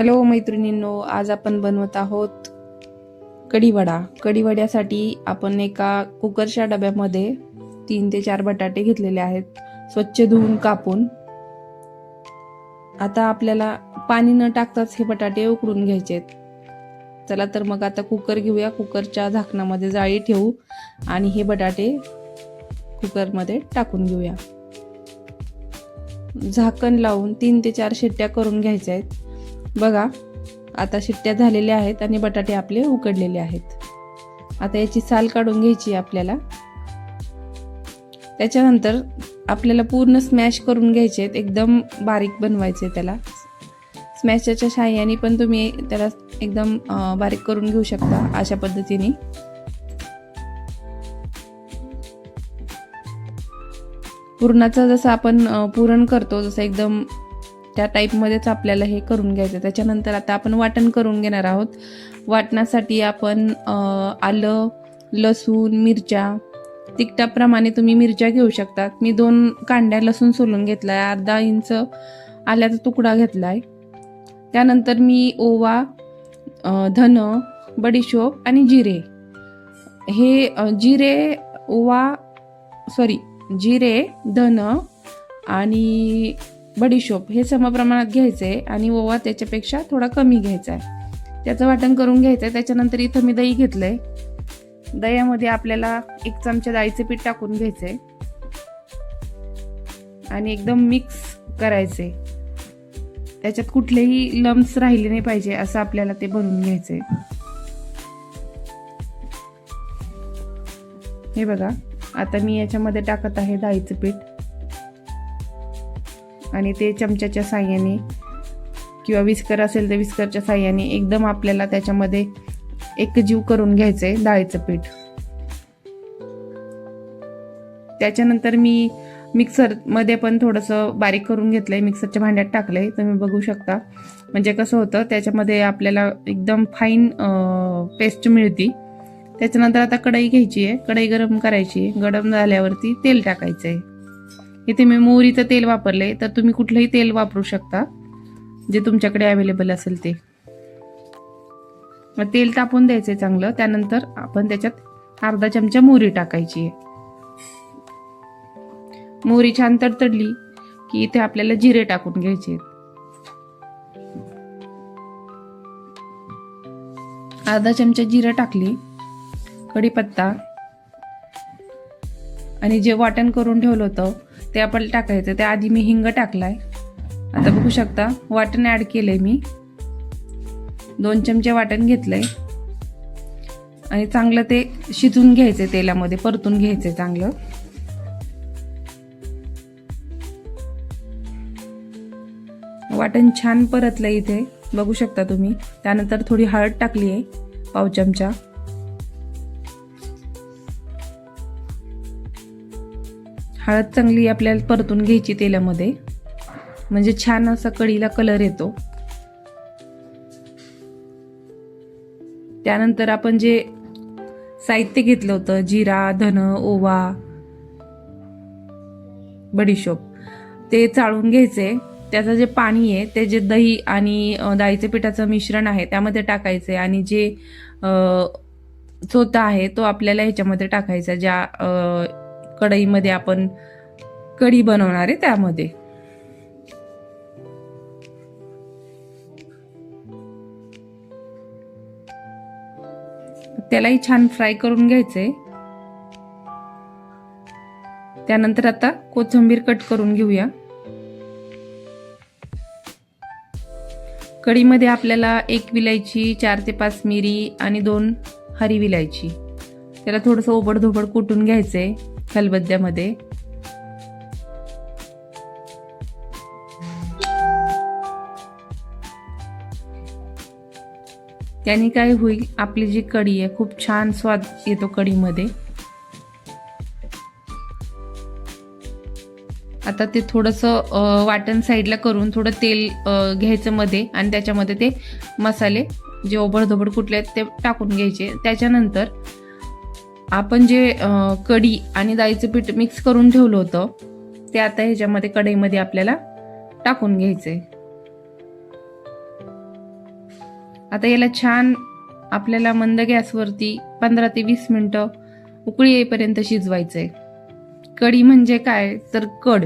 Hello मैत्रिणींनो आज आपण बनवत आहोत कढीवडा. कढीवड्यासाठी आपण एका कुकरच्या डब्यामध्ये तीन ते चार बटाटे घेतलेले आहेत. स्वच्छ धुवून कापून. आता आपल्याला पाणी न टाकताच हे बटाटे उकडून घ्यायचे आहेत. चला तर मग आता कुकर घेऊया. कुकरच्या झाकणामध्ये जाळी ठेवू आणि हे बटाटे कुकरमध्ये टाकून घेऊया. झाकण लावून तीन ते चार शिट्ट्या करून घ्यायच्या आहेत. बघा आता शिट्ट्या झालेल्या आहेत आणि बटाटे आपले उकडलेले आहेत. आता याची साल काढून घ्यायची आपल्याला. त्याच्यानंतर आपल्याला पूर्ण स्मॅश करून घ्यायचे आहेत. एकदम बारीक बनवायचे त्याला. स्मॅशच्या साह्याने पण तुम्ही त्याला एकदम बारीक करून घेऊ शकता अशा पद्धतीने. पुरणाचं जसं आपण पुरण करतो जसं एकदम त्या टाईपमध्येच आपल्याला हे करून घ्यायचं. त्याच्यानंतर आता आपण वाटण करून घेणार आहोत. वाटणासाठी आपण आलं लसूण मिरच्या तिखटाप्रमाणे तुम्ही मिरच्या घेऊ शकतात. मी दोन कांड्या लसूण सोलून घेतला आहे अर्धा इंच आल्याचा तुकडा घेतला आहे त्यानंतर मी ओवा धन बडीशोप आणि जिरे. हे जिरे ओवा सॉरी जिरे धन आणि बडीशोप हे समप्रमाणात आहे आणि ओवा त्याच्यापेक्षा थोडा कमी घ्यायचा आहे. त्याचं वाटण करून घ्यायचं आहे. त्याच्यानंतर इथं मी दही घेतलं आहे दह्यामध्ये आपल्याला एक चमचा डाळीचे पीठ टाकून घ्यायचं आहे. आणि एकदम मिक्स करायचे त्याच्यात कुठलेही लम्स राहिले नाही पाहिजे असं आपल्याला ते बनवून घ्यायचे हे बघा आता मी याच्यामध्ये टाकत आहे डाळीचं पीठ. आणि ते चमच्याच्या साह्याने किंवा विस्कर असेल तर विस्करच्या साह्याने एकदम आपल्याला त्याच्यामध्ये एक जीव करून आहे डाळीचं पीठ. त्याच्यानंतर मी मिक्सरमध्ये पण थोडंसं बारीक करून घेतलंय. मिक्सरच्या भांड्यात टाकलंय. तुम्ही बघू शकता. म्हणजे कसं होतं त्याच्यामध्ये आपल्याला एकदम फाईन पेस्ट मिळती. त्याच्यानंतर आता कढई घ्यायची आहे. कढई गरम करायची आहे. गरम झाल्यावरती तेल टाकायचं आहे इथे मी मोहरीचं तेल वापरले तर तुम्ही कुठलंही तेल वापरू शकता जे तुमच्याकडे अवेलेबल असेल ते. मग तेल तापून द्यायचंय चांगलं त्यानंतर आपण त्याच्यात अर्धा चमचा मोहरी टाकायची आहे. मोहरी छान तडतडली की इथे आपल्याला जिरे टाकून घ्यायचे अर्धा चमचा जिरं टाकली कढीपत्ता आणि जे वाटण करून ठेवलं होतं ते आपण टाकायचं. त्याआधी मी हिंग टाकलाय. आता बघू शकता वाटण ऍड केलंय मी. दोन चमचे वाटण घेतलंय. आणि चांगलं ते शिजून घ्यायचंय तेलामध्ये परतून घ्यायचंय चांगलं. वाटण छान परतलं इथे. बघू शकता तुम्ही. त्यानंतर थोडी हळद टाकली आहे पाव चमचा. हळद चांगली आपल्याला परतून घ्यायची तेलामध्ये. म्हणजे छान असा कढीला कलर येतो. त्यानंतर आपण जे साहित्य घेतलं होतं जिरा धन ओवा बडीशोप ते चाळून घ्यायचे. त्याचं जे पाणी आहे ते जे दही आणि अ, डाळीचे पिठाचं मिश्रण आहे त्यामध्ये टाकायचे आणि जे चोथा आहे तो आपल्याला ह्याच्यामध्ये टाकायचा ज्या कढईमध्ये आपण कढी बनवणार आहे त्यामध्ये. त्यालाही छान फ्राय करून घ्यायचंय. त्यानंतर आता कोथिंबीर कट करून घेऊया. कढीमध्ये आपल्याला एक विलायची चार ते पाच मिरी आणि दोन हरी विलायची. त्याला थोडंसं ओबडधोबड कुटून घ्यायचंय. खलबत्त्यामध्ये त्याने काय होईल आपली जी कढी आहे खूप छान स्वाद येतो कढीमध्ये. आता ते थोडंसं वाटण साईडला करून थोडं तेल घ्यायचं मध्ये आणि त्याच्यामध्ये ते मसाले जे ओबडधोबड कुठले आहेत ते टाकून घ्यायचे. त्याच्यानंतर आपण जे कढी आणि डाळीचं पीठ मिक्स करून ठेवलं होतं ते आता ह्याच्यामध्ये कढईमध्ये आपल्याला टाकून घ्यायचंय. आता याला छान आपल्याला मंद गॅसवरती पंधरा ते वीस मिनटं उकळी येईपर्यंत शिजवायचं आहे कढी म्हणजे काय? तर कड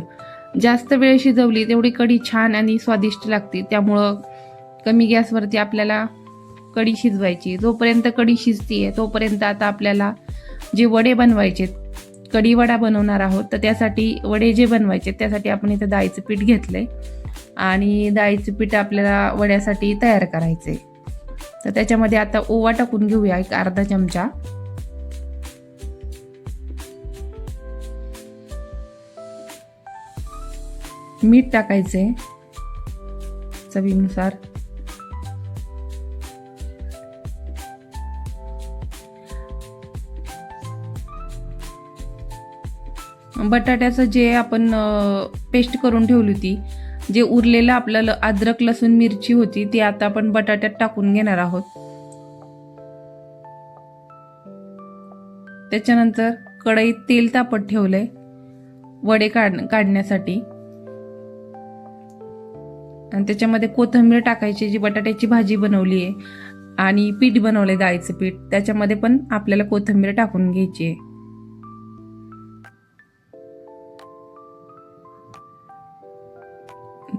जास्त वेळ शिजवली तेवढी कढी छान आणि स्वादिष्ट लागते. त्यामुळं कमी गॅसवरती आपल्याला कढी शिजवायची. जोपर्यंत कढी शिजतीये तोपर्यंत आता आपल्याला जे वडे बनवायचे कढीवडा बनवणार आहोत तर त्यासाठी वडे जे बनवायचे त्यासाठी आपण इथं डाळीचं पीठ घेतलं आहे आणि डाळीचं पीठ आपल्याला वड्यासाठी तयार करायचंय. तर त्याच्यामध्ये आता ओवा टाकून घेऊया एक अर्धा चमचा. मीठ टाकायचे चवीनुसार. बटाट्याचं जे आपण पेस्ट करून ठेवली होती जे उरलेलं आपलं ल- अद्रक लसूण मिरची होती ती आता आपण बटाट्यात टाकून घेणार आहोत. त्याच्यानंतर कढईत तेल तापत ठेवलंय वडे काढ काढण्यासाठी. आणि त्याच्यामध्ये कोथिंबीर टाकायची जी बटाट्याची भाजी बनवली आहे आणि पीठ बनवलंय डाळीचं पीठ. त्याच्यामध्ये पण आपल्याला कोथिंबीर टाकून घ्यायची आहे.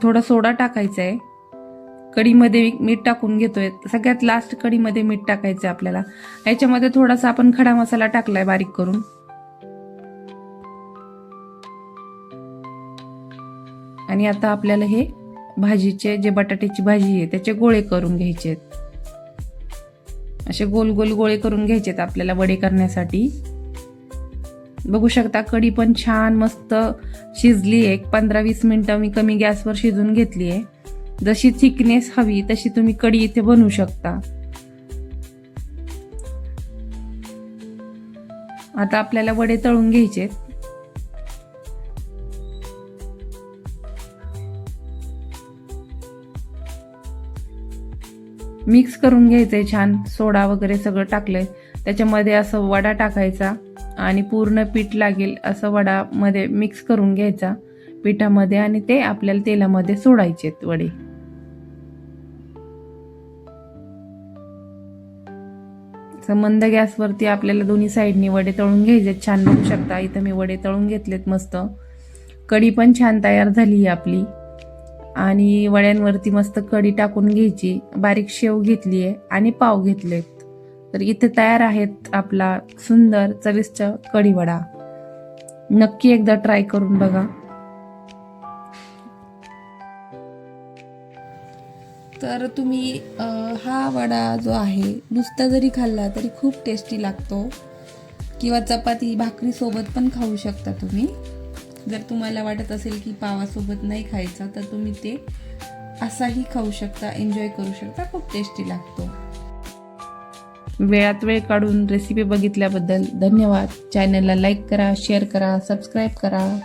थोडा सोडा टाकायचा आहे कढीमध्ये मीठ टाकून घेतोय. सगळ्यात लास्ट कढीमध्ये मीठ टाकायचं आहे आपल्याला. याच्यामध्ये थोडासा आपण खडा मसाला टाकलाय बारीक करून. आणि आता आपल्याला हे भाजीचे जे बटाट्याची भाजी आहे त्याचे गोळे करून घ्यायचे आहेत असे गोल गोल गोळे करून घ्यायचे आहेत आपल्याला वडे करण्यासाठी. बघू शकता कढी पण छान मस्त शिजली आहे पंधरा वीस मिनटं मी कमी गॅसवर शिजून घेतली आहे. जशी थिकनेस हवी तशी तुम्ही कढी इथे बनवू शकता. आता आपल्याला वडे तळून घ्यायचे मिक्स करून घ्यायचंय छान सोडा वगैरे सगळं टाकलंय. त्याच्यामध्ये असं वडा टाकायचा. आणि पूर्ण पीठ लागेल असं वडामध्ये मिक्स करून घ्यायचा पिठामध्ये आणि ते आपल्याला तेलामध्ये सोडायचे वडे. मंद गॅसवरती आपल्याला दोन्ही साईडनी वडे तळून घ्यायचे छान बघू शकता इथं मी वडे तळून घेतलेत मस्त. कढी पण छान तयार झाली आहे आपली. आणि वड्यांवरती मस्त कढी टाकून घ्यायची. बारीक शेव घेतली आहे आणि पाव घेतलेत. तर इथे तयार आहेत आपला सुंदर चविष्ट कढीवडा. नक्की एकदा ट्राय करून बघा. तर तुम्ही हा वडा जो आहे नुसता जरी खाल्ला तरी खूप टेस्टी लागतो. किंवा चपाती भाकरीसोबत पण खाऊ शकता तुम्ही. जर तुम्हाला वाटत असेल की पावासोबत नाही खायचा तर तुम्ही ते असाही खाऊ शकता एन्जॉय करू शकता. खूप टेस्टी लागतो. वेळात वेळ काढून रेसिपी बघितल्याबद्दल धन्यवाद. चॅनलला लाईक करा शेअर करा सबस्क्राईब करा.